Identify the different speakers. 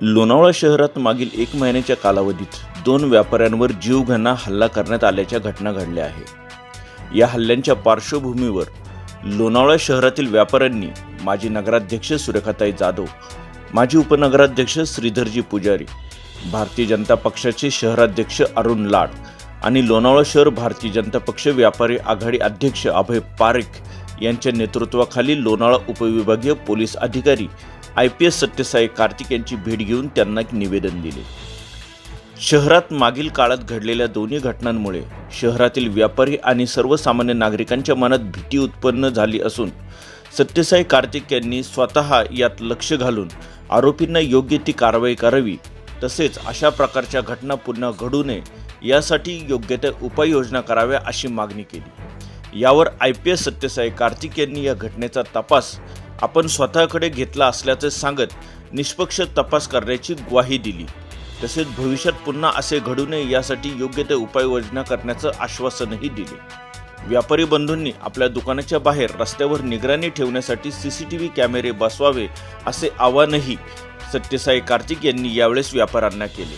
Speaker 1: लोणावळा शहरात मागील एक महिन्याच्या कालावधीत दोन व्यापाऱ्यांवर जीवघेणा हल्ला करण्यात आल्याच्या घटना घडल्या आहे या हल्ल्यांच्या पार्श्वभूमीवर लोणावळा शहरातील व्यापाऱ्यांनी माजी नगराध्यक्ष सुरेखाताई जाधव माजी उपनगराध्यक्ष श्रीधरजी पुजारी भारतीय जनता पक्षाचे शहराध्यक्ष अरुण लाड आणि लोणावळा शहर भारतीय जनता पक्ष व्यापारी आघाडी अध्यक्ष अभय पारेख यांच्या नेतृत्वाखाली लोणावळा उपविभागीय पोलीस अधिकारी I P S Satyasai Karthik यांची भेट घेऊन त्यांना एक निवेदन दिले. शहरात मागील काळात घडलेल्या दोन्ही घटनांमुळे शहरातील व्यापारी आणि सर्वसामान्य नागरिकांच्या मनात भीती उत्पन्न झाली असून सत्यसाई कार्तिक यांनी स्वतः यात लक्ष घालून आरोपींना योग्य ती कारवाई करावी तसेच अशा प्रकारच्या घटना पुन्हा घडू नये यासाठी योग्य त्या उपाययोजना कराव्या अशी मागणी केली. यावर I P S Satyasai Karthik यांनी या घटनेचा तपास आपण स्वतःकडे घेतला असल्याचे सांगत निष्पक्ष तपास करण्याची ग्वाही दिली. तसेच भविष्यात पुन्हा असे घडू नये यासाठी योग्य ते उपाययोजना करण्याचं आश्वासनही दिले. व्यापारी बंधूंनी आपल्या दुकानाच्या बाहेर रस्त्यावर निगराणी ठेवण्यासाठी सी सी टी व्ही कॅमेरे बसवावे असे आवाहनही सत्यसाई कार्तिक यांनी यावेळेस व्यापाऱ्यांना केले.